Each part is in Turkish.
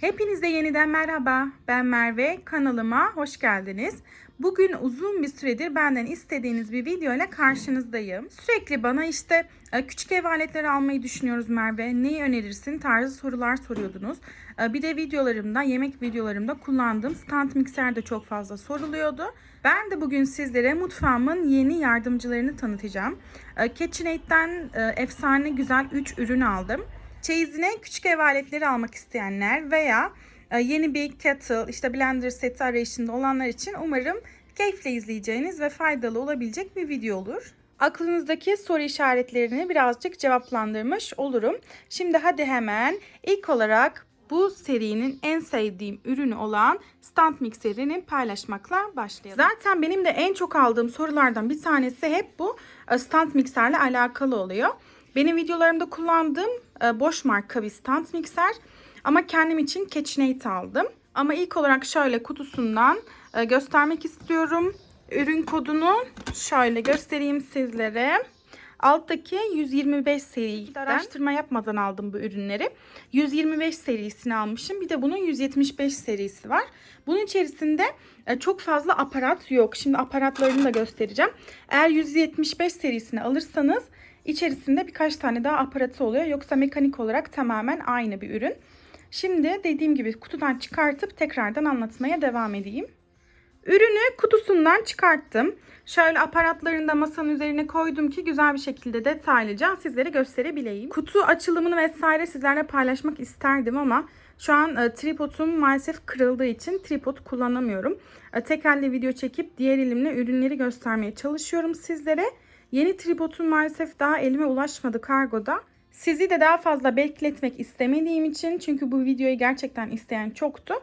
Hepinize yeniden merhaba. Ben Merve. Kanalıma hoş geldiniz. Bugün uzun bir süredir benden istediğiniz bir video ile karşınızdayım. Sürekli bana işte e, küçük ev aletleri almayı düşünüyoruz Merve. Neyi önerirsin tarzı sorular soruyordunuz. E, Bir de videolarımda, yemek videolarımda kullandığım stand mikser de çok fazla soruluyordu. Ben de bugün sizlere mutfağımın yeni yardımcılarını tanıtacağım. E, KitchenAid'den efsane güzel 3 ürün aldım. Çeyizine küçük ev aletleri almak isteyenler veya e, yeni bir kettle, işte blender seti arayışında olanlar için umarım keyifle izleyeceğiniz ve faydalı olabilecek bir video olur. Aklınızdaki soru işaretlerini birazcık cevaplandırmış olurum. Şimdi hadi hemen ilk olarak bu serinin en sevdiğim ürünü olan stand mikserini paylaşmakla başlayalım. Zaten benim de en çok aldığım sorulardan bir tanesi hep bu e, stand mikserle alakalı oluyor. Benim videolarımda kullandığım e, boş marka bir stand mikser ama kendim için KitchenAid aldım. Ama ilk olarak şöyle kutusundan e, göstermek istiyorum. Ürün kodunu şöyle göstereyim sizlere. Alttaki 125 seriden araştırma yapmadan aldım bu ürünleri. 125 serisini almışım. Bir de bunun 175 serisi var. Bunun içerisinde e, çok fazla aparat yok. Şimdi aparatlarını da göstereceğim. Eğer 175 serisini alırsanız içerisinde birkaç tane daha aparatı oluyor. Yoksa mekanik olarak tamamen aynı bir ürün. Şimdi dediğim gibi kutudan çıkartıp tekrardan anlatmaya devam edeyim. Ürünü kutusundan çıkarttım. Şöyle aparatlarını da masanın üzerine koydum ki güzel bir şekilde detaylıca sizlere gösterebileyim. Kutu açılımını vesaire sizlerle paylaşmak isterdim ama şu an e, tripodum maalesef kırıldığı için tripod kullanamıyorum. E, tek elle video çekip diğer elimle ürünleri göstermeye çalışıyorum sizlere. Yeni tripodum maalesef daha elime ulaşmadı kargoda. Sizi de daha fazla bekletmek istemediğim için çünkü bu videoyu gerçekten isteyen çoktu.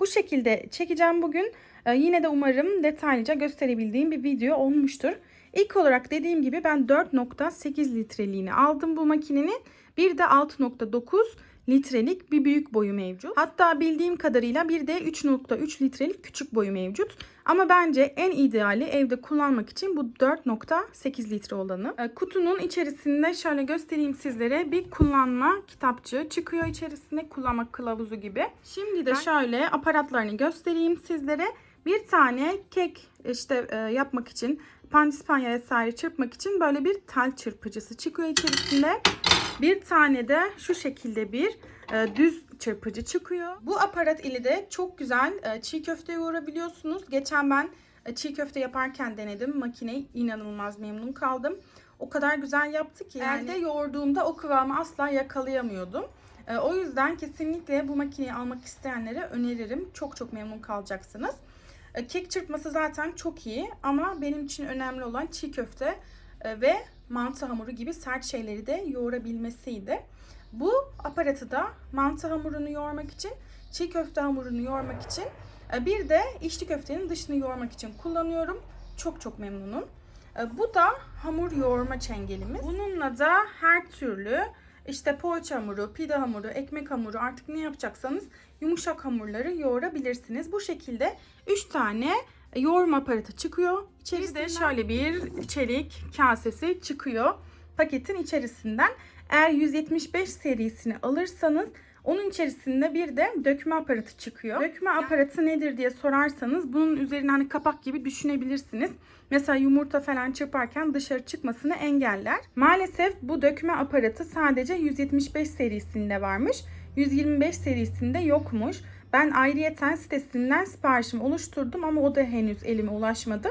Bu şekilde çekeceğim bugün. Ee, yine de umarım detaylıca gösterebildiğim bir video olmuştur. İlk olarak dediğim gibi ben 4.8 litreliğini aldım bu makinenin. Bir de 6.9 litrelik bir büyük boyu mevcut. Hatta bildiğim kadarıyla bir de 3.3 litrelik küçük boyu mevcut. Ama bence en ideali evde kullanmak için bu 4.8 litre olanı. E, kutunun içerisinde şöyle göstereyim sizlere bir kullanma kitapçığı çıkıyor içerisinde kullanma kılavuzu gibi. Şimdi de şöyle aparatlarını göstereyim sizlere. Bir tane kek işte e, yapmak için pandispanya vesaire çırpmak için böyle bir tel çırpıcısı çıkıyor içerisinde. Bir tane de şu şekilde bir e, düz çırpıcı çıkıyor. Bu aparat ile de çok güzel e, çiğ köfte yoğurabiliyorsunuz. Geçen ben e, çiğ köfte yaparken denedim. Makineyi inanılmaz memnun kaldım. O kadar güzel yaptı ki yani. elde yoğurduğumda o kıvamı asla yakalayamıyordum. E, o yüzden kesinlikle bu makineyi almak isteyenlere öneririm. Çok çok memnun kalacaksınız. E, Kek çırpması zaten çok iyi ama benim için önemli olan çiğ köfte e, ve mantı hamuru gibi sert şeyleri de yoğurabilmesiydi. Bu aparatı da mantı hamurunu yoğurmak için, çiğ köfte hamurunu yoğurmak için, e, bir de içli köftenin dışını yoğurmak için kullanıyorum. Çok çok memnunum. Bu da hamur yoğurma çengelimiz. Bununla da her türlü işte poğaça hamuru, pide hamuru, ekmek hamuru artık ne yapacaksanız yumuşak hamurları yoğurabilirsiniz. Bu şekilde 3 tane yoğurma aparatı çıkıyor. İçerisinde şöyle bir çelik kasesi çıkıyor paketin içerisinden. Eğer 175 serisini alırsanız onun içerisinde bir de dökme aparatı çıkıyor. Dökme aparatı nedir diye sorarsanız bunun üzerine hani kapak gibi düşünebilirsiniz. Mesela yumurta falan çırparken dışarı çıkmasını engeller. Maalesef bu dökme aparatı sadece 175 serisinde varmış. 125 serisinde yokmuş. Ben ayrıyeten sitesinden siparişimi oluşturdum ama o da henüz elime ulaşmadı.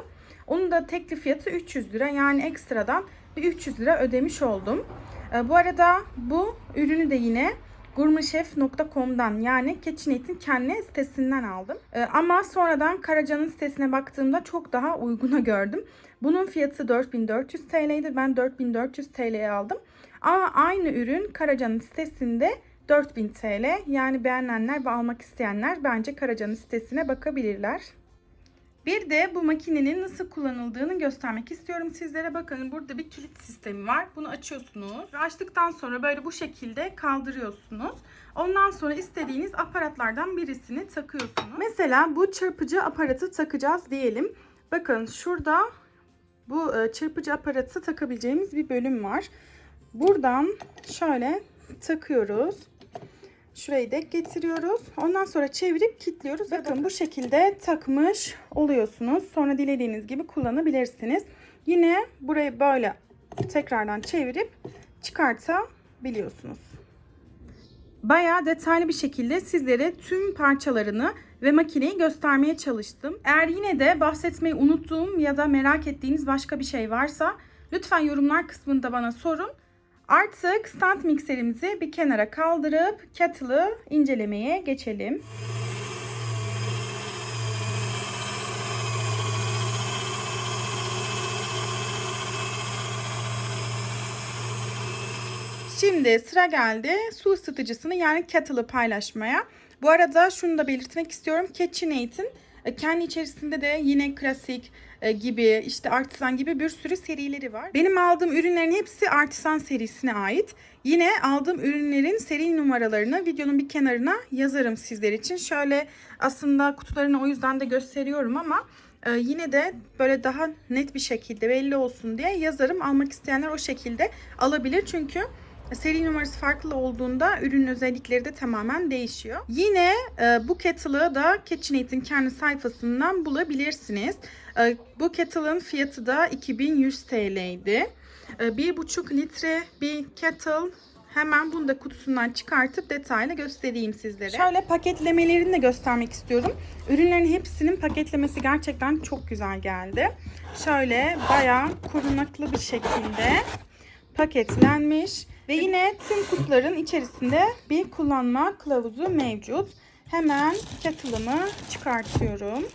Onun da teklif fiyatı 300 lira yani ekstradan bir 300 lira ödemiş oldum. Ee, Bu arada bu ürünü de yine gurmechef.com'dan yani KitchenAid'in kendi sitesinden aldım. Ee, ama sonradan Karaca'nın sitesine baktığımda çok daha uyguna gördüm. Bunun fiyatı 4400 TL'ydi. Ben 4400 TL'ye aldım. Ama aynı ürün Karaca'nın sitesinde 4000 TL. Yani beğenenler ve almak isteyenler bence Karaca'nın sitesine bakabilirler. Bir de bu makinenin nasıl kullanıldığını göstermek istiyorum sizlere. Bakın burada bir kilit sistemi var. Bunu açıyorsunuz. Açtıktan sonra böyle bu şekilde kaldırıyorsunuz. Ondan sonra istediğiniz aparatlardan birisini takıyorsunuz. Mesela bu çırpıcı aparatı takacağız diyelim. Bakın şurada bu e, çırpıcı aparatı takabileceğimiz bir bölüm var. Buradan şöyle takıyoruz. Şurayı denk getiriyoruz. Ondan sonra çevirip kilitliyoruz. Bakın bu şekilde takmış oluyorsunuz. Sonra dilediğiniz gibi kullanabilirsiniz. Yine burayı böyle tekrardan çevirip çıkartabiliyorsunuz. Bayağı detaylı bir şekilde sizlere tüm parçalarını ve makineyi göstermeye çalıştım. Eğer yine de bahsetmeyi unuttuğum ya da merak ettiğiniz başka bir şey varsa lütfen yorumlar kısmında bana sorun. Artık stand mikserimizi bir kenara kaldırıp kettle'ı incelemeye geçelim. Şimdi sıra geldi su ısıtıcısını yani kettle'ı paylaşmaya. Bu arada şunu da belirtmek istiyorum. KitchenAid'in e, kendi içerisinde de yine klasik gibi işte artisan gibi bir sürü serileri var. Benim aldığım ürünlerin hepsi artisan serisine ait. Yine aldığım ürünlerin seri numaralarını videonun bir kenarına yazarım sizler için. Şöyle aslında kutularını o yüzden de gösteriyorum ama e, yine de böyle daha net bir şekilde belli olsun diye yazarım. Almak isteyenler o şekilde alabilir. Çünkü seri numarası farklı olduğunda ürünün özellikleri de tamamen değişiyor. Yine e, bu kettle'ı da KitchenAid'in kendi sayfasından bulabilirsiniz. E, bu kettle'ın fiyatı da 2100 TL'ydi. E, 1,5 litre bir kettle Hemen bunu da kutusundan çıkartıp detaylı göstereyim sizlere. Şöyle paketlemelerini de göstermek istiyorum. Ürünlerin hepsinin paketlemesi gerçekten çok güzel geldi. Şöyle bayağı korunaklı bir şekilde paketlenmiş. Ve yine tüm kutuların içerisinde bir kullanma kılavuzu mevcut. Hemen kettle'ımı çıkartıyorum.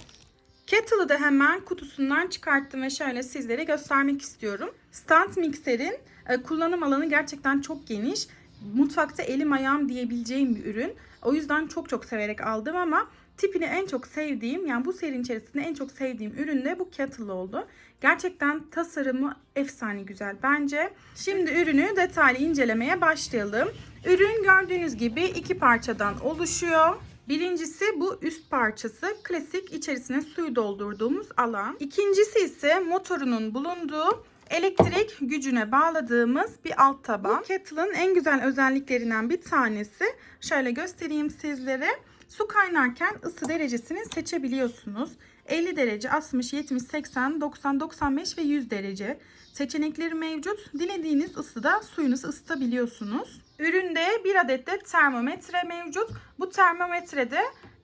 Kettle'ı da hemen kutusundan çıkarttım ve şöyle sizlere göstermek istiyorum. Stand mikserin e, kullanım alanı gerçekten çok geniş. Mutfakta elim ayağım diyebileceğim bir ürün. O yüzden çok çok severek aldım ama tipini en çok sevdiğim yani bu serinin içerisinde en çok sevdiğim ürün de bu kettle oldu. Gerçekten tasarımı efsane güzel bence. Şimdi ürünü detaylı incelemeye başlayalım. Ürün gördüğünüz gibi iki parçadan oluşuyor. Birincisi bu üst parçası klasik içerisine suyu doldurduğumuz alan. İkincisi ise motorunun bulunduğu elektrik gücüne bağladığımız bir alt taban. Bu kettle'ın en güzel özelliklerinden bir tanesi. Şöyle göstereyim sizlere. Su kaynarken ısı derecesini seçebiliyorsunuz. 50 derece, 60, 70, 80, 90, 95 ve 100 derece seçenekleri mevcut. Dilediğiniz ısıda suyunuzu ısıtabiliyorsunuz. Üründe bir adet de termometre mevcut. Bu termometrede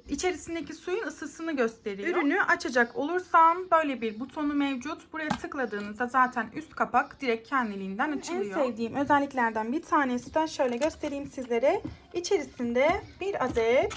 içerisindeki suyun ısısını gösteriyor. Ürünü açacak olursam böyle bir butonu mevcut. Buraya tıkladığınızda zaten üst kapak direkt kendiliğinden açılıyor. En sevdiğim özelliklerden bir tanesi de şöyle göstereyim sizlere. İçerisinde bir adet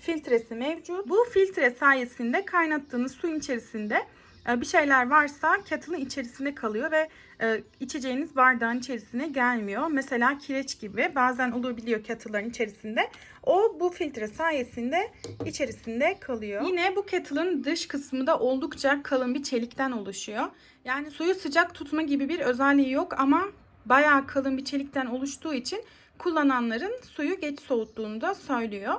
filtresi mevcut. Bu filtre sayesinde kaynattığınız suyun içerisinde bir şeyler varsa kettle'ın içerisinde kalıyor ve e, içeceğiniz bardağın içerisine gelmiyor. Mesela kireç gibi bazen olabiliyor kettle'ların içerisinde. O bu filtre sayesinde içerisinde kalıyor. Yine bu kettle'ın dış kısmı da oldukça kalın bir çelikten oluşuyor. Yani suyu sıcak tutma gibi bir özelliği yok ama bayağı kalın bir çelikten oluştuğu için kullananların suyu geç soğuttuğunu da söylüyor.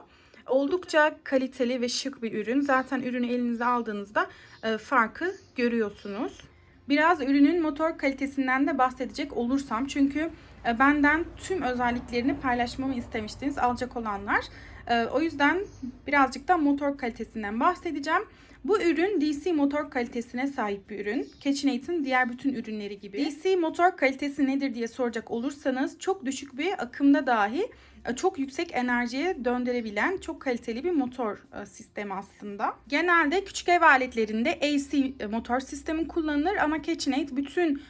Oldukça kaliteli ve şık bir ürün. Zaten ürünü elinize aldığınızda e, farkı görüyorsunuz. Biraz ürünün motor kalitesinden de bahsedecek olursam çünkü e, benden tüm özelliklerini paylaşmamı istemiştiniz alacak olanlar. E, o yüzden birazcık da motor kalitesinden bahsedeceğim. Bu ürün DC motor kalitesine sahip bir ürün. KitchenAid'in diğer bütün ürünleri gibi. DC motor kalitesi nedir diye soracak olursanız çok düşük bir akımda dahi e, çok yüksek enerjiye döndürebilen çok kaliteli bir motor e, sistemi aslında. Genelde küçük ev aletlerinde AC e, motor sistemi kullanılır ama KitchenAid bütün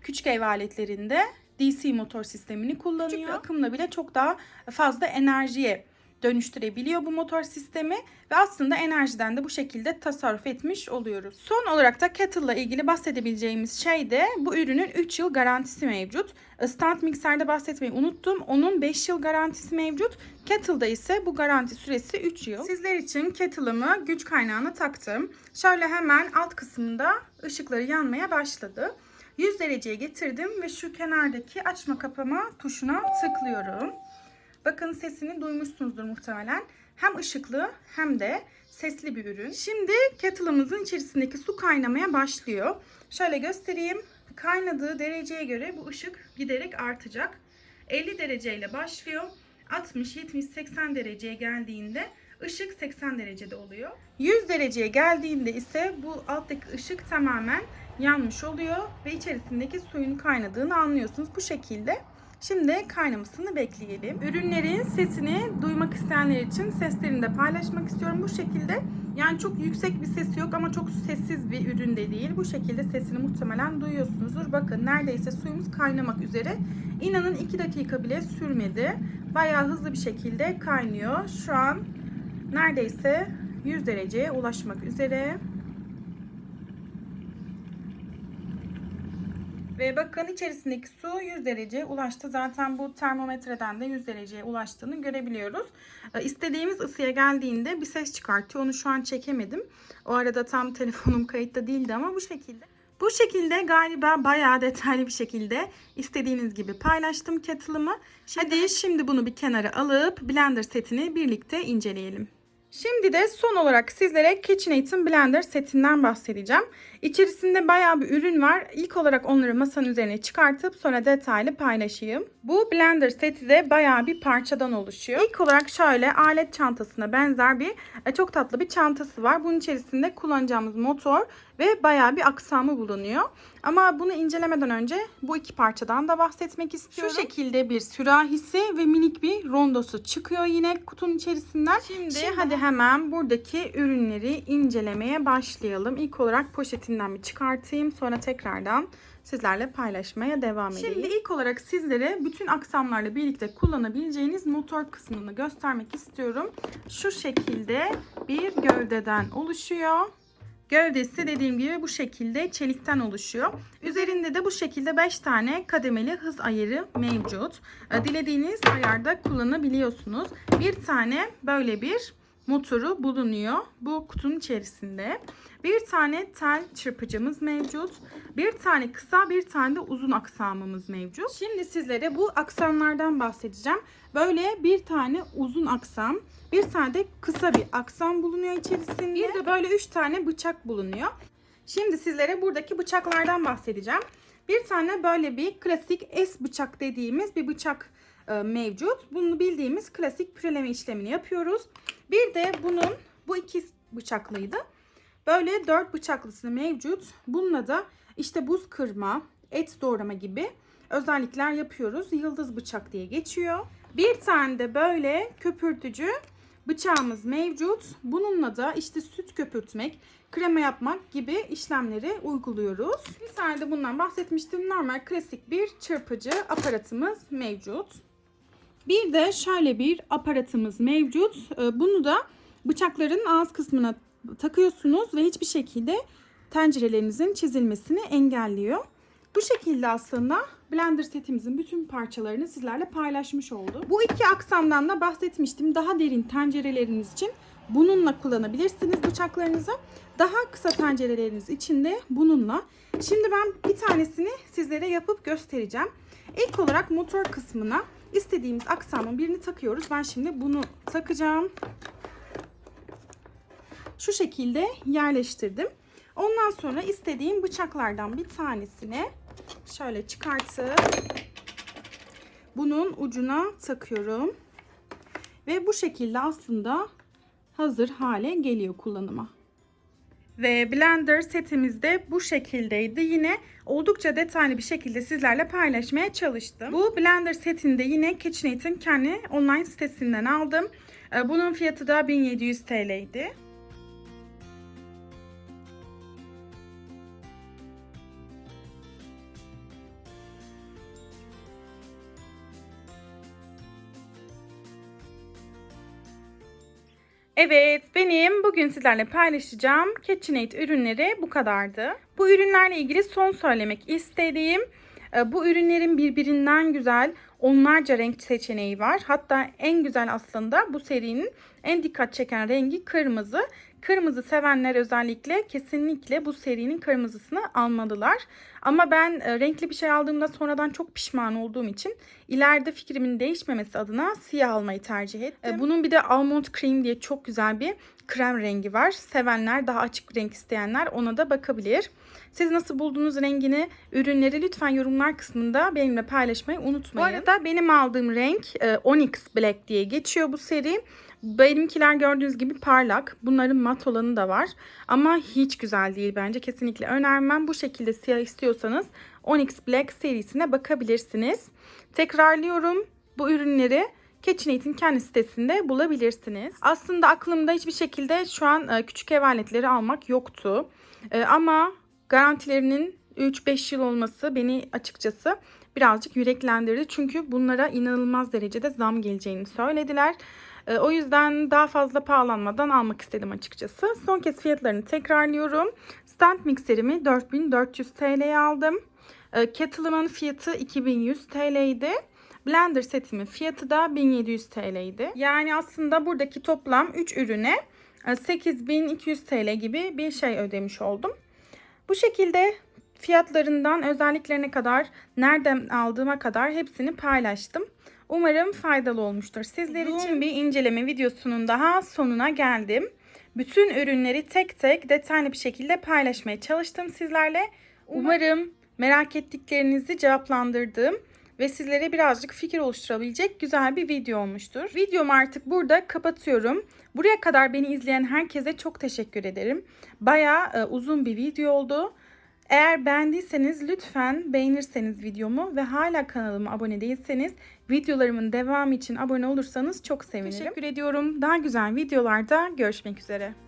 küçük ev aletlerinde DC motor sistemini kullanıyor. Küçük bir akımla bile çok daha fazla enerjiye dönüştürebiliyor bu motor sistemi ve aslında enerjiden de bu şekilde tasarruf etmiş oluyoruz. Son olarak da kettle ile ilgili bahsedebileceğimiz şey de bu ürünün 3 yıl garantisi mevcut. Stand mikserde bahsetmeyi unuttum. Onun 5 yıl garantisi mevcut. Kettle'da ise bu garanti süresi 3 yıl. Sizler için kettle'ımı güç kaynağına taktım. Şöyle hemen alt kısmında ışıkları yanmaya başladı. 100 dereceye getirdim ve şu kenardaki açma kapama tuşuna tıklıyorum. Bakın sesini duymuşsunuzdur muhtemelen. Hem ışıklı hem de sesli bir ürün. Şimdi kettle'ımızın içerisindeki su kaynamaya başlıyor. Şöyle göstereyim. Kaynadığı dereceye göre bu ışık giderek artacak. 50 dereceyle başlıyor. 60, 70, 80 dereceye geldiğinde ışık 80 derecede oluyor. 100 dereceye geldiğinde ise bu alttaki ışık tamamen yanmış oluyor ve içerisindeki suyun kaynadığını anlıyorsunuz. Bu şekilde Şimdi kaynamasını bekleyelim. Ürünlerin sesini duymak isteyenler için seslerini de paylaşmak istiyorum. Bu şekilde yani çok yüksek bir sesi yok ama çok sessiz bir ürün de değil. Bu şekilde sesini muhtemelen duyuyorsunuzdur. Bakın neredeyse suyumuz kaynamak üzere. İnanın 2 dakika bile sürmedi. Bayağı hızlı bir şekilde kaynıyor. Şu an neredeyse 100 dereceye ulaşmak üzere. Ve bakın içerisindeki su 100 dereceye ulaştı. Zaten bu termometreden de 100 dereceye ulaştığını görebiliyoruz. Ee, İstediğimiz ısıya geldiğinde bir ses çıkartıyor. Onu şu an çekemedim. O arada tam telefonum kayıtta değildi ama bu şekilde. Bu şekilde galiba bayağı detaylı bir şekilde istediğiniz gibi paylaştım kettle'ımı. Hadi şimdi bunu bir kenara alıp blender setini birlikte inceleyelim. Şimdi de son olarak sizlere KitchenAid'in blender setinden bahsedeceğim. İçerisinde bayağı bir ürün var. İlk olarak onları masanın üzerine çıkartıp sonra detaylı paylaşayım. Bu blender seti de bayağı bir parçadan oluşuyor. İlk olarak şöyle alet çantasına benzer bir e, çok tatlı bir çantası var. Bunun içerisinde kullanacağımız motor ve bayağı bir aksamı bulunuyor. Ama bunu incelemeden önce bu iki parçadan da bahsetmek istiyorum. Şu şekilde bir sürahisi ve minik bir rondosu çıkıyor yine kutunun içerisinden. Şimdi, Şimdi hadi hemen buradaki ürünleri incelemeye başlayalım. İlk olarak poşetinden bir çıkartayım. Sonra tekrardan sizlerle paylaşmaya devam edeyim. Şimdi ilk olarak sizlere bütün aksamlarla birlikte kullanabileceğiniz motor kısmını göstermek istiyorum. Şu şekilde bir gövdeden oluşuyor. Gövdesi dediğim gibi bu şekilde çelikten oluşuyor. Üzerinde de bu şekilde 5 tane kademeli hız ayarı mevcut. Dilediğiniz ayarda kullanabiliyorsunuz. Bir tane böyle bir motoru bulunuyor bu kutunun içerisinde. Bir tane tel çırpıcımız mevcut. Bir tane kısa bir tane de uzun aksamımız mevcut. Şimdi sizlere bu aksamlardan bahsedeceğim. Böyle bir tane uzun aksam, bir tane de kısa bir aksam bulunuyor içerisinde. Bir de böyle üç tane bıçak bulunuyor. Şimdi sizlere buradaki bıçaklardan bahsedeceğim. Bir tane böyle bir klasik S bıçak dediğimiz bir bıçak e, mevcut. Bunu bildiğimiz klasik püreleme işlemini yapıyoruz. Bir de bunun bu iki bıçaklıydı. Böyle dört bıçaklısı mevcut. Bununla da işte buz kırma, et doğrama gibi özellikler yapıyoruz. Yıldız bıçak diye geçiyor. Bir tane de böyle köpürtücü bıçağımız mevcut. Bununla da işte süt köpürtmek, krema yapmak gibi işlemleri uyguluyoruz. Bir tane de bundan bahsetmiştim. Normal klasik bir çırpıcı aparatımız mevcut. Bir de şöyle bir aparatımız mevcut. Ee, Bunu da bıçakların ağız kısmına takıyorsunuz ve hiçbir şekilde tencerelerinizin çizilmesini engelliyor. Bu şekilde aslında blender setimizin bütün parçalarını sizlerle paylaşmış oldum. Bu iki aksamdan da bahsetmiştim. Daha derin tencereleriniz için bununla kullanabilirsiniz bıçaklarınızı. Daha kısa tencereleriniz için de bununla. Şimdi ben bir tanesini sizlere yapıp göstereceğim. İlk olarak motor kısmına istediğimiz aksamın birini takıyoruz. Ben şimdi bunu takacağım. Şu şekilde yerleştirdim. Ondan sonra istediğim bıçaklardan bir tanesini şöyle çıkartıp bunun ucuna takıyorum. Ve bu şekilde aslında hazır hale geliyor kullanıma. Ve blender setimiz de bu şekildeydi. Yine oldukça detaylı bir şekilde sizlerle paylaşmaya çalıştım. Bu blender setini de yine KitchenAid'in kendi online sitesinden aldım. Ee, Bunun fiyatı da 1700 TL'ydi. Evet, benim bugün sizlerle paylaşacağım KitchenAid ürünleri bu kadardı. Bu ürünlerle ilgili son söylemek istediğim, e, bu ürünlerin birbirinden güzel onlarca renk seçeneği var. Hatta en güzel aslında bu serinin en dikkat çeken rengi kırmızı. Kırmızı sevenler özellikle kesinlikle bu serinin kırmızısını almalılar. Ama ben e, renkli bir şey aldığımda sonradan çok pişman olduğum için ileride fikrimin değişmemesi adına siyah almayı tercih ettim. Bunun bir de almond cream diye çok güzel bir krem rengi var. Sevenler daha açık renk isteyenler ona da bakabilir. Siz nasıl buldunuz rengini, ürünleri lütfen yorumlar kısmında benimle paylaşmayı unutmayın. Bu arada benim aldığım renk e, Onyx Black diye geçiyor bu seri. Benimkiler gördüğünüz gibi parlak. Bunların mat olanı da var. Ama hiç güzel değil bence. Kesinlikle önermem. Bu şekilde siyah istiyorsanız Onyx Black serisine bakabilirsiniz. Tekrarlıyorum. Bu ürünleri KitchenAid'in kendi sitesinde bulabilirsiniz. Aslında aklımda hiçbir şekilde şu an e, küçük ev aletleri almak yoktu. E, Ama garantilerinin 3-5 yıl olması beni açıkçası birazcık yüreklendirdi. Çünkü bunlara inanılmaz derecede zam geleceğini söylediler. E, O yüzden daha fazla pahalanmadan almak istedim açıkçası. Son kez fiyatlarını tekrarlıyorum. Stand mikserimi 4400 TL'ye aldım. E, Kettle'ımın fiyatı 2100 TL'ydi. Blender setimin fiyatı da 1700 TL'ydi. Yani aslında buradaki toplam 3 ürüne e, 8200 TL gibi bir şey ödemiş oldum. Bu şekilde fiyatlarından özelliklerine kadar, nereden aldığıma kadar hepsini paylaştım. Umarım faydalı olmuştur. Sizler için bir inceleme videosunun daha sonuna geldim. Bütün ürünleri tek tek detaylı bir şekilde paylaşmaya çalıştım sizlerle. Umarım merak ettiklerinizi cevaplandırdığım ve sizlere birazcık fikir oluşturabilecek güzel bir video olmuştur. Videomu artık burada kapatıyorum. Buraya kadar beni izleyen herkese çok teşekkür ederim. Bayağı e, uzun bir video oldu. Eğer beğendiyseniz lütfen beğenirseniz videomu ve hala kanalıma abone değilseniz videolarımın devamı için abone olursanız çok sevinirim. Teşekkür ediyorum. Daha güzel videolarda görüşmek üzere.